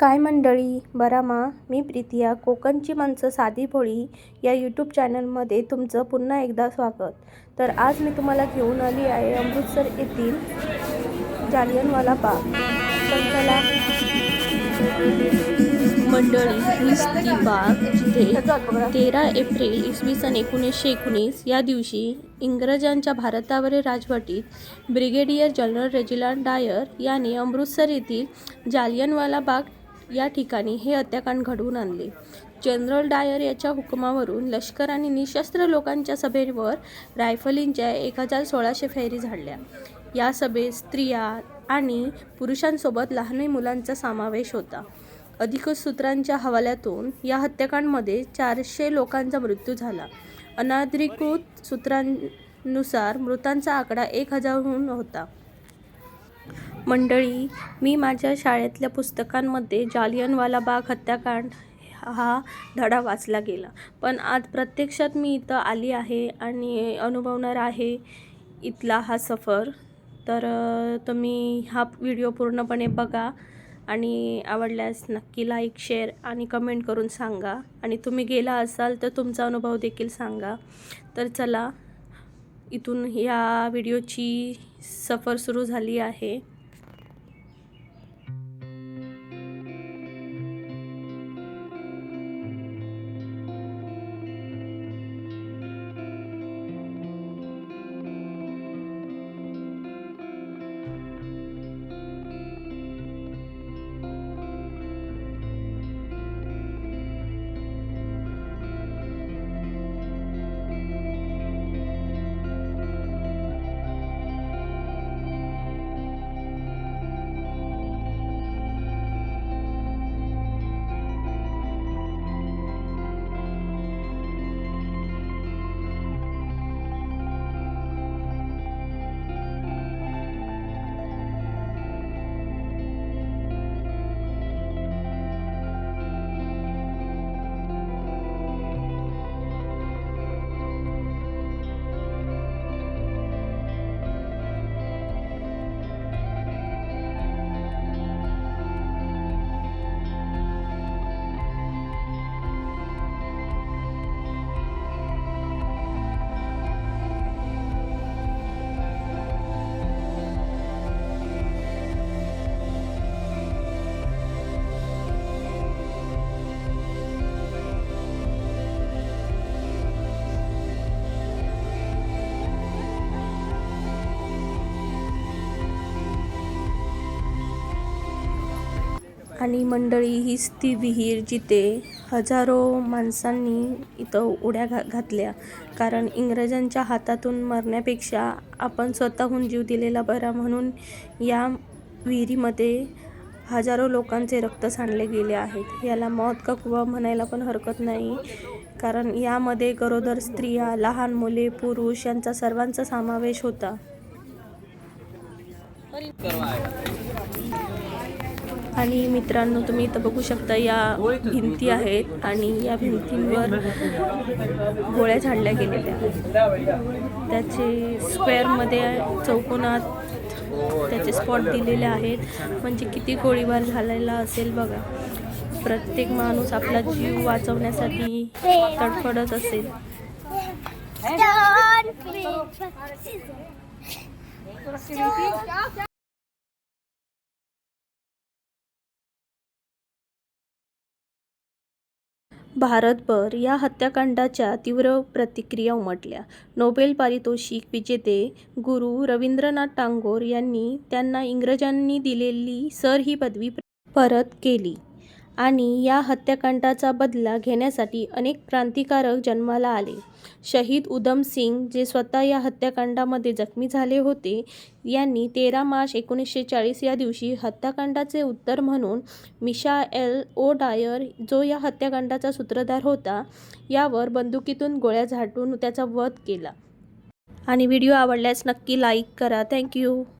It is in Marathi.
काय मंडळी? बरा मा प्रीतिया कोकणची माणसं साधी भोळी या यूट्यूब चॅनलमध्ये तुमचं पुन्हा एकदा स्वागत. तर आज मी तुम्हाला घेऊन आली आहे अमृतसर येथील जालियनवाला बाग. तर चला. मंडळी ती बाग जिथे तेरा एप्रिल इसवी सन एकोणीसशे एकोणीस या दिवशी इंग्रजांच्या भारतावरील राजवटीत ब्रिगेडियर जनरल रेजिनाल्ड डायर याने अमृतसर येथील जालियनवाला बाग या ठिकाणी हे हत्याकांड घडवून आणले. जनरल डायर याच्या हुकुमावरून लष्कर आणि निशस्त्र लोकांच्या सभेवर रायफलींच्या एक हजार सोळाशे फेरी झाडल्या. या सभेत स्त्रिया आणि पुरुषांसोबत लहान मुलांचा समावेश होता. अधिकृत सूत्रांच्या हवाल्यातून या हत्याकांडमध्ये चारशे लोकांचा मृत्यू झाला. अनाधिकृत सूत्रांनुसार मृतांचा आकडा एक हजारहून होता. मंडळी मी माझ्या शाळेतल्या पुस्तकांमध्ये जालियनवाला बाग हत्याकांड हा धडा वाचला गेला. पण आज प्रत्यक्षात मी इथं आली आहे आणि अनुभवणार आहे इथला हा सफर. तर तुम्ही हा व्हिडिओ पूर्णपणे बघा आणि आवडल्यास नक्की लाईक शेअर आणि कमेंट करून सांगा. आणि तुम्ही गेला असाल तर तुमचा अनुभव देखील सांगा. तर चला इथून या व्हिडिओची सफर सुरू झाली आहे. आणि मंडळी हीच ती विहीर जिथे हजारो माणसांनी इथं उड्या घा घातल्या. कारण इंग्रजांच्या हातातून मरण्यापेक्षा आपण स्वतःहून जीव दिलेला बरा म्हणून या विहिरीमध्ये हजारो लोकांचे रक्त सांडले गेले आहेत. याला मौत का कुवा म्हणायला पण हरकत नाही. कारण यामध्ये गरोदर स्त्रिया लहान मुले पुरुष यांचा सर्वांचा समावेश होता. आणि मित्रांनो तुम्ही इथं बघू शकता या भिंती आहेत आणि या भिंतींवर गोळ्या झाडल्या गेलेल्या त्याचे स्क्वेअरमध्ये चौकोनात त्याचे स्पॉट दिलेले आहेत. म्हणजे किती गोळीबार झालेला असेल बघा. प्रत्येक माणूस आपला जीव वाचवण्यासाठी तडफडत असेल. भारतभर या हत्याकांडाच्या तीव्र प्रतिक्रिया उमटल्या. नोबेल पारितोषिक विजेते गुरु रवींद्रनाथ टागोर यांनी त्यांना इंग्रजांनी दिलेली सर ही पदवी परत केली. आणि या हत्याकांडाचा बदला घेण्यासाठी अनेक क्रांतिकारक जन्माला आले. शहीद उधम सिंग जे स्वतः या हत्याकांडामध्ये जखमी झाले होते यांनी तेरा मार्च एकोणीसशे चाळीस या दिवशी हत्याकांडाचे उत्तर म्हणून मिशा एल ओ डायर जो या हत्याकांडाचा सूत्रधार होता यावर बंदुकीतून गोळ्या झाडून त्याचा वध केला. आणि व्हिडिओ आवडल्यास नक्की लाईक करा. थँक्यू.